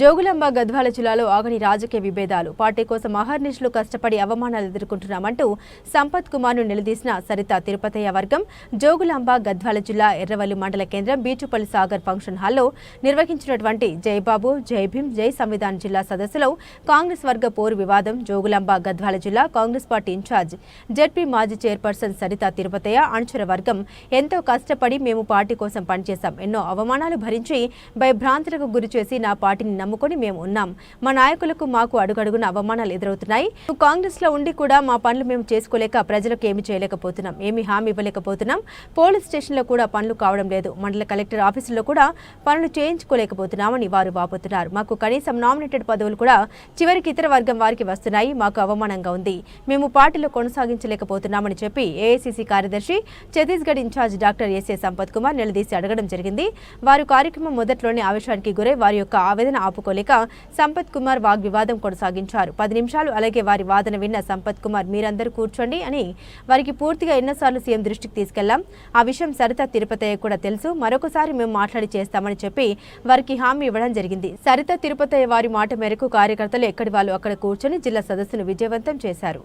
జోగులాంబ గద్వాల జిల్లాలో ఆగని రాజకీయ విభేదాలు. పార్టీ కోసం అహర్నిశలు కష్టపడి అవమానాలు ఎదుర్కొంటున్నామంటూ సంపత్ కుమార్ను నిలదీసిన సరిత తిరుపతయ్య వర్గం జోగులాంబ గద్వాల జిల్లా ఎర్రవల్లి మండల కేంద్రం బీచుపల్లి సాగర్ ఫంక్షన్ హాల్లో నిర్వహించినటువంటి జైబాబు జైభీం జై సంవిధాన్ జిల్లా సదస్సులో కాంగ్రెస్ వర్గ పోరు వివాదం జోగులాంబ గద్వాల జిల్లా కాంగ్రెస్ పార్టీ ఇన్ఛార్జ్ జెడ్పీ మాజీ చైర్పర్సన్ సరిత తిరుపతయ్య అనుచర వర్గం ఎంతో కష్టపడి మేము పార్టీ కోసం పనిచేశాం. ఎన్నో అవమానాలు భరించి భయభ్రాంతులకు గురిచేసి నా పార్టీని నమ్ముకొని మేము ఉన్నాం. మా నాయకులకు మాకు అడుగడుగున అవమానాలు ఎదురవుతున్నాయి. కాంగ్రెస్లో ఉండి కూడా మా పనులు మేము చేసుకోలేక ప్రజలకు ఏమి చేయలేకపోతున్నాం. ఏమి హామీ ఇవ్వలేకపోతున్నాం. పోలీస్ స్టేషన్లో కూడా పనులు కావడం లేదు. మండల కలెక్టర్ ఆఫీసులో కూడా పనులు చేయించుకోలేకపోతున్నామని వారు వాపోతున్నారు. మాకు కనీసం నామినేటెడ్ పదవులు కూడా చివరికి ఇతర వర్గం వారికి వస్తున్నాయి. మాకు అవమానంగా ఉంది. మేము పార్టీలో కొనసాగించలేకపోతున్నామని చెప్పి ఏఐసీసీ కార్యదర్శి Chhattisgarh incharge doctor SA Sampath Kumar నిలదీసి అడగడం జరిగింది. వారు కార్యక్రమం మొదట్లోనే ఆవేశానికి గురై వారి యొక్క ఆవేదన ఆపుకోలేక సంపత్ కుమార్ వాగ్వివాదం కొనసాగించారు. పది నిమిషాలు అలాగే వారి వాదన విన్న సంపత్ కుమార్ మీరందరూ కూర్చోండి అని వారికి పూర్తిగా ఎన్నోసార్లు సీఎం దృష్టికి తీసుకెళ్ళాం. ఆ విషయం సరిత తిరుపతయ్య కూడా తెలుసు. మరొకసారి మేము మాట్లాడి చేస్తామని చెప్పి వారికి హామీ ఇవ్వడం జరిగింది. సరిత తిరుపతయ్య వారి మాట మేరకు కార్యకర్తలు ఎక్కడి వాళ్ళు అక్కడ కూర్చొని జిల్లా సదస్సును విజయవంతం చేశారు.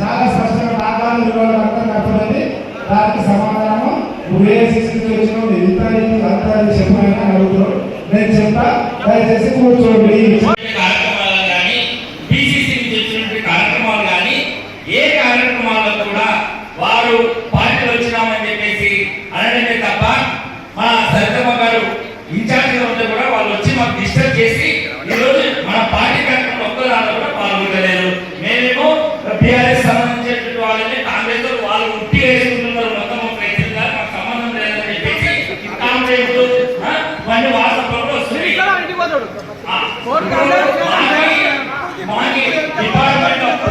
చాలా స్పష్టంగా నాగాలు అర్థం కట్టున్నది దానికి సమాధానం నువ్వు ఏ శిక్షణ వచ్చినావు నీ ఇంత నీకు అంత చెప్పాలని అడుగుతున్నావు. నేను చెప్తా దయచేసి కూర్చోండి కార్యక్రమాలు కానీ బీసీసీ నుంచి వచ్చినటువంటి కార్యక్రమాలు కానీ ఏ కార్యక్రమాల్లో కూడా వారు పార్టీలు వచ్చినామని చెప్పేసి అనడమే తప్ప మా సరితమ్మ గారు ఇన్ఛార్జిగా ఉంటే కూడా వాళ్ళు వచ్చి మాకు డిస్టర్బ్ చేసి చెప్పేసి కాంగ్రెస్ మళ్ళీ వాట్సాప్లో వస్తుంది ఆ, మాకి- మాకి డిపార్ట్మెంట్ ఆఫ్